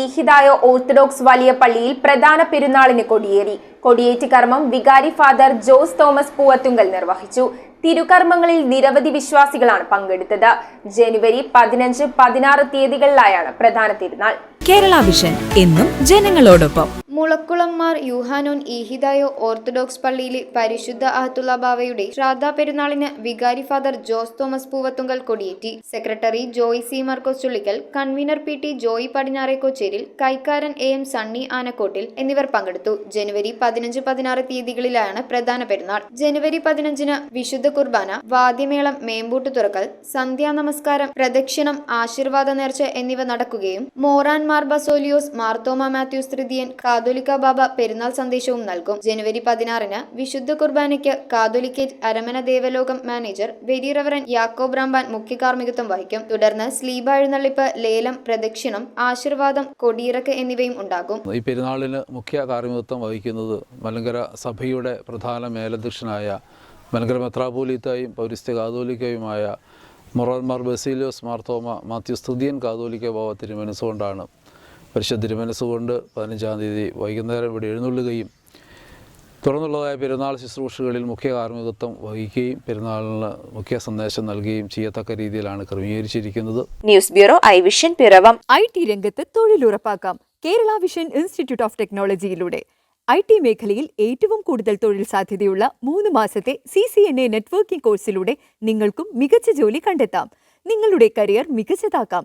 Ihidaya orthodox വലിയ പള്ളിയിൽ പ്രധാന പെരുന്നാളിന് കൊടിയേറി. കൊടിയേറ്റ് കർമ്മം വികാരി ഫാദർ ജോസ് തോമസ് പൂവത്തുങ്കൽ നിർവഹിച്ചു. തിരുകർമ്മങ്ങളിൽ നിരവധി വിശ്വാസികളാണ് പങ്കെടുത്തത്. ജനുവരി പതിനഞ്ച് പതിനാറ് തീയതികളിലായാണ് പ്രധാന തിരുനാൾ. കേരള വിഷൻ എന്നും ജനങ്ങളോടൊപ്പം. മുളക്കുളംമാർ യുഹാനോൻ ഈഹിദായോ ഓർത്തഡോക്സ് പള്ളിയിലെ പരിശുദ്ധ അഹത്തുള്ള ബാവയുടെ ശ്രാദ്ധാ പെരുന്നാളിന് വികാരി father Jose Thomas Poovathunkal കൊടിയേറ്റി. Secretary Joy C Markose Chullikkal convener P T Joy Padinjare Kocheril കൈക്കാരൻ A M Sunny ആനക്കോട്ടിൽ എന്നിവർ പങ്കെടുത്തു. ജനുവരി പതിനഞ്ച് പതിനാറ് തീയതികളിലാണ് പ്രധാന പെരുന്നാൾ. ജനുവരി പതിനഞ്ചിന് വിശുദ്ധ കുർബാന വാദ്യമേളം മേമ്പൂട്ട് തുറക്കൽ സന്ധ്യാ നമസ്കാരം പ്രദക്ഷിണം ആശീർവാദ നേർച്ച എന്നിവ നടക്കുകയും മോറാൻ മാർ ബസോലിയോസ് മാർത്തോമ മാത്യൂസ് തൃതീയൻ കാതോലിക്ക ബാബ പെരുന്നാൾ സന്ദേശവും നൽകും. ജനുവരി പതിനാറിന് വിശുദ്ധ കുർബാനയ്ക്ക് catholicate അരമന Devalokam manager very reverend Yakob Ramban മുഖ്യ കാർമ്മികത്വം വഹിക്കും. തുടർന്ന് സ്ലീബ എഴുന്നള്ളിപ്പ് ലേലം പ്രദക്ഷിണം ആശീർവാദം കൊടിയിറക്ക് എന്നിവയും ഉണ്ടാകും. ഈ പെരുന്നാളിന് മുഖ്യ കാർമ്മികത്വം വഹിക്കുന്നത് മലങ്കര സഭയുടെ പ്രധാന മേലധ്യക്ഷനായ മലങ്കര മെത്രാപോലീത്തായും പൗരസ്ത്യ കാതോലിക്കയുമായ മൊറോന്മാർ ബസീലിയോസ് മാർത്തോമ മാത്യു സ്തുതിയൻ കാതോലിക്ക ബാബ തിരുമനസ്സുകൊണ്ടാണ് പരിശുദ്ധ തിരുമനസ്സുകൊണ്ട് പതിനഞ്ചാം തീയതി വൈകുന്നേരം ഇവിടെ എഴുന്നള്ളുകയും തുടർന്നുള്ളതായ പെരുന്നാൾ ശുശ്രൂഷകളിൽ മുഖ്യ കാർമ്മികത്വം വഹിക്കുകയും പെരുന്നാളിന് മുഖ്യ സന്ദേശം നൽകുകയും ചെയ്യത്തക്ക രീതിയിലാണ് ക്രമീകരിച്ചിരിക്കുന്നത്. News bureau I vision Piravom. I T രംഗത്ത് തൊഴിലുറപ്പാക്കാം. കേരള വിഷൻ ഇൻസ്റ്റിറ്റ്യൂട്ട് ഓഫ് ടെക്നോളജിയിലൂടെ. ഐ ടി മേഖലയിൽ ഏറ്റവും കൂടുതൽ തൊഴിൽ സാധ്യതയുള്ള മൂന്ന് മാസത്തെ C C N A networking കോഴ്സിലൂടെ നിങ്ങൾക്കും മികച്ച ജോലി കണ്ടെത്താം. നിങ്ങളുടെ കരിയർ മികച്ചതാക്കാം.